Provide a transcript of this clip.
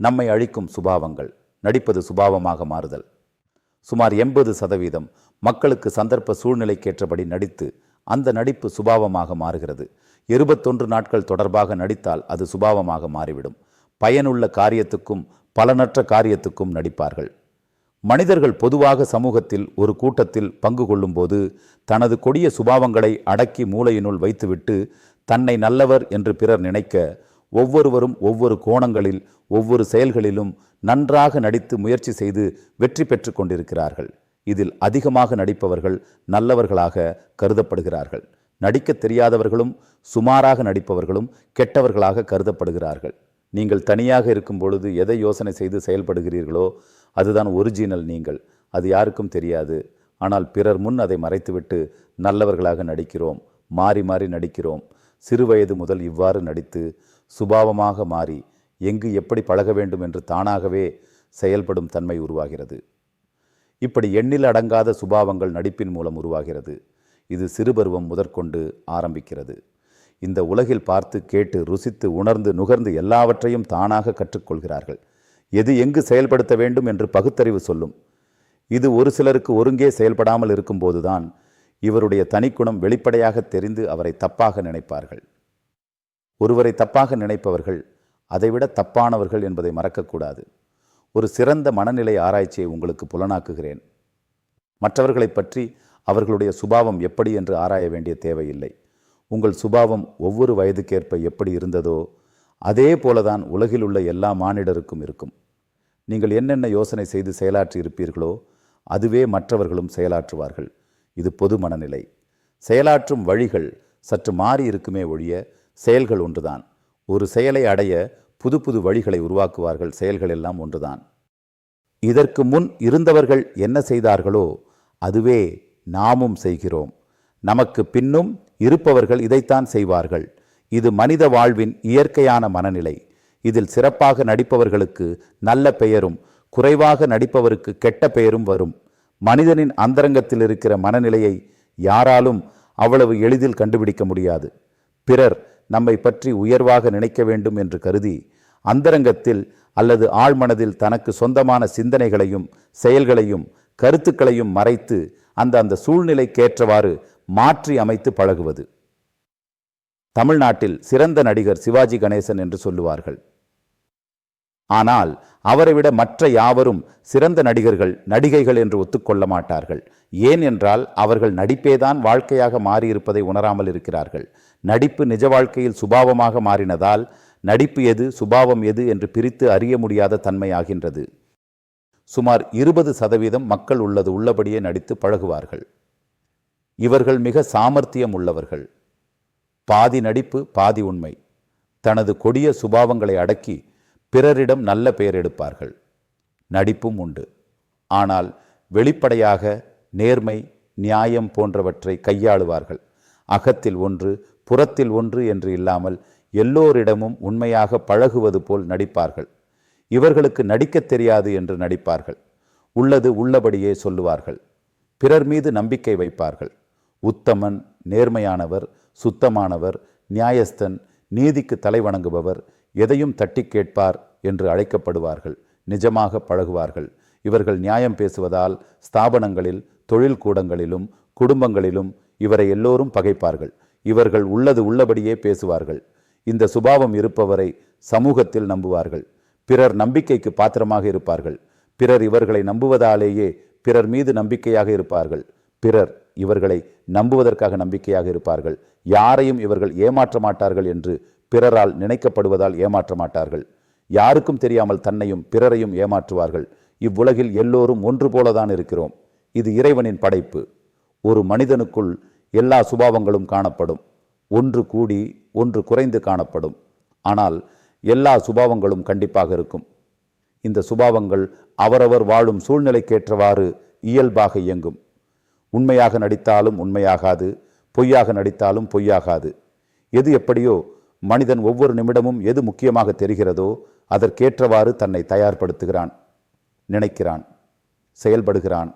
நம்மை அழிக்கும் சுபாவங்கள் நடிப்பது சுபாவமாக மாறுதல். சுமார் எண்பது சதவீதம் மக்களுக்கு சந்தர்ப்ப சூழ்நிலைக்கேற்றபடி நடித்து அந்த நடிப்பு சுபாவமாக மாறுகிறது. இருபத்தொன்று நாட்கள் தொடர்பாக நடித்தால் அது சுபாவமாக மாறிவிடும். பயனுள்ள காரியத்துக்கும் பலனற்ற காரியத்துக்கும் நடிப்பார்கள். மனிதர்கள் பொதுவாக சமூகத்தில் ஒரு கூட்டத்தில் பங்கு கொள்ளும்போது தனது கொடிய சுபாவங்களை அடக்கி மூளையினுள் வைத்துவிட்டு தன்னை நல்லவர் என்று பிறர் நினைக்க ஒவ்வொருவரும் ஒவ்வொரு கோணங்களில் ஒவ்வொரு செயல்களிலும் நன்றாக நடித்து முயற்சி செய்து வெற்றி பெற்று கொண்டிருக்கிறார்கள். இதில் அதிகமாக நடிப்பவர்கள் நல்லவர்களாக கருதப்படுகிறார்கள். நடிக்கத் தெரியாதவர்களும் சுமாராக நடிப்பவர்களும் கெட்டவர்களாக கருதப்படுகிறார்கள். நீங்கள் தனியாக இருக்கும் பொழுது எதை யோசனை செய்து செயல்படுகிறீர்களோ அதுதான் ஒரிஜினல் நீங்கள். அது யாருக்கும் தெரியாது. ஆனால் பிறர் முன் அதை மறைத்துவிட்டு நல்லவர்களாக நடிக்கிறோம். மாறி மாறி நடிக்கிறோம். சிறுவயது முதல் இவ்வாறு நடித்து சுபாவமாக மாறி எங்கு எப்படி பழக வேண்டும் என்று தானாகவே செயல்படும் தன்மை உருவாகிறது. இப்படி எண்ணில் அடங்காத சுபாவங்கள் நடிப்பின் மூலம் உருவாகிறது. இது சிறுபருவம் முதற்கொண்டு ஆரம்பிக்கிறது. இந்த உலகில் பார்த்து கேட்டு ருசித்து உணர்ந்து நுகர்ந்து எல்லாவற்றையும் தானாக கற்றுக்கொள்கிறார்கள். எது எங்கு செயல்படுத்த வேண்டும் என்று பகுத்தறிவு சொல்லும். இது ஒரு சிலருக்கு ஒருங்கே செயல்படாமல் இருக்கும்போதுதான் இவருடைய தனிக்குணம் வெளிப்படையாக தெரிந்து அவரை தப்பாக நினைப்பார்கள். ஒருவரை தப்பாக நினைப்பவர்கள் அதைவிட தப்பானவர்கள் என்பதை மறக்கக்கூடாது. ஒரு சிறந்த மனநிலை ஆராய்ச்சியை உங்களுக்கு புலனாக்குகிறேன். மற்றவர்களைப் பற்றி அவர்களுடைய சுபாவம் எப்படி என்று ஆராய வேண்டிய தேவையில்லை. உங்கள் சுபாவம் ஒவ்வொரு வயதுக்கேற்ப எப்படி இருந்ததோ அதே போலதான் உலகில் உள்ள எல்லா மானிடருக்கும் இருக்கும். நீங்கள் என்னென்ன யோசனை செய்து செயலாற்றி இருப்பீர்களோ அதுவே மற்றவர்களும் செயலாற்றுவார்கள். இது பொது மனநிலை. செயலாற்றும் வழிகள் சற்று மாறி இருக்குமே ஒழிய செயல்கள் ஒன்றுதான். ஒரு செயலை அடைய புது புது வழிகளை உருவாக்குவார்கள் செயல்கள் எல்லாம் ஒன்றுதான். இதற்கு முன் இருந்தவர்கள் என்ன செய்தார்களோ அதுவே நாமும் செய்கிறோம். நமக்கு பின்னும் இருப்பவர்கள் இதைத்தான் செய்வார்கள். இது மனித வாழ்வின் இயற்கையான மனநிலை. இதில் சிறப்பாக நடிப்பவர்களுக்கு நல்ல பெயரும் குறைவாக நடிப்பவருக்கு கெட்ட பெயரும் வரும். மனிதனின் அந்தரங்கத்தில் இருக்கிற மனநிலையை யாராலும் அவ்வளவு எளிதில் கண்டுபிடிக்க முடியாது. பிறர் நம்மை பற்றி உயர்வாக நினைக்க வேண்டும் என்று கருதி அந்தரங்கத்தில் அல்லது ஆழ்மனதில் தனக்கு சொந்தமான சிந்தனைகளையும் செயல்களையும் கருத்துக்களையும் மறைத்து அந்த அந்த சூழ்நிலைக்கேற்றவாறு மாற்றி அமைத்து பழகுவது. தமிழ்நாட்டில் சிறந்த நடிகர் சிவாஜி கணேசன் என்று சொல்லுவார்கள். ஆனால் அவரை விட மற்ற யாவரும் சிறந்த நடிகர்கள் நடிகைகள் என்று ஒத்துக்கொள்ள மாட்டார்கள். ஏன் என்றால் அவர்கள் நடிப்பேதான் வாழ்க்கையாக மாறியிருப்பதை உணராமல் இருக்கிறார்கள். நடிப்பு நிஜ வாழ்க்கையில் சுபாவமாக மாறினதால் நடிப்பு எது சுபாவம் எது என்று பிரித்து அறிய முடியாத தன்மையாகின்றது. சுமார் இருபது சதவீதம் மக்கள் உள்ளது உள்ளபடியே நடித்து பழகுவார்கள். இவர்கள் மிக சாமர்த்தியம் உள்ளவர்கள். பாதி நடிப்பு பாதி உண்மை. தனது கொடிய சுபாவங்களை அடக்கி பிறரிடம் நல்ல பெயர் எடுப்பார்கள். நடிப்பும் உண்டு. ஆனால் வெளிப்படையாக நேர்மை நியாயம் போன்றவற்றை கையாளுவார்கள். அகத்தில் ஒன்று புறத்தில் ஒன்று என்று இல்லாமல் எல்லோரிடமும் உண்மையாக பழகுவது போல் நடிப்பார்கள். இவர்களுக்கு நடிக்கத் தெரியாது என்று நடிப்பார்கள். உள்ளது உள்ளபடியே சொல்லுவார்கள். பிறர் மீது நம்பிக்கை வைப்பார்கள். உத்தமன் நேர்மையானவர் சுத்தமானவர் நியாயஸ்தன் நீதிக்கு தலை வணங்குபவர் எதையும் தட்டி கேட்பார் என்று அழைக்கப்படுவார்கள் நிஜமாக பழகுவார்கள். இவர்கள் நியாயம் பேசுவதால் ஸ்தாபனங்களில் தொழில் கூடங்களிலும் குடும்பங்களிலும் இவரை எல்லோரும் பகைப்பார்கள். இவர்கள் உள்ளது உள்ளபடியே பேசுவார்கள். இந்த சுபாவம் இருப்பவரை சமூகத்தில் நம்புவார்கள். பிறர் நம்பிக்கைக்கு பாத்திரமாக இருப்பார்கள். பிறர் இவர்களை நம்புவதாலேயே பிறர் மீது நம்பிக்கையாக இருப்பார்கள். பிறர் இவர்களை நம்புவதற்காக நம்பிக்கையாக இருப்பார்கள். யாரையும் இவர்கள் ஏமாற்ற மாட்டார்கள் என்று பிறரால் நினைக்கப்படுவதால் ஏமாற்ற மாட்டார்கள் யாருக்கும் தெரியாமல் தன்னையும் பிறரையும் ஏமாற்றுவார்கள். இவ்வுலகில் எல்லோரும் ஒன்று போலதான் இருக்கிறோம். இது இறைவனின் படைப்பு. ஒரு மனிதனுக்குள் எல்லா சுபாவங்களும் காணப்படும். ஒன்று கூடி ஒன்று குறைந்து காணப்படும். ஆனால் எல்லா சுபாவங்களும் கண்டிப்பாக இருக்கும். இந்த சுபாவங்கள் அவரவர் வாழும் சூழ்நிலைக்கேற்றவாறு இயல்பாக இயங்கும். உண்மையாக நடித்தாலும் உண்மையாகாது பொய்யாக நடித்தாலும் பொய்யாகாது. எது எப்படியோ மனிதன் ஒவ்வொரு நிமிடமும் எது முக்கியமாக தெரிகிறதோ அதற்கேற்றவாறு தன்னை தயார்படுத்துகிறான் நினைக்கிறான் செயல்படுகிறான்.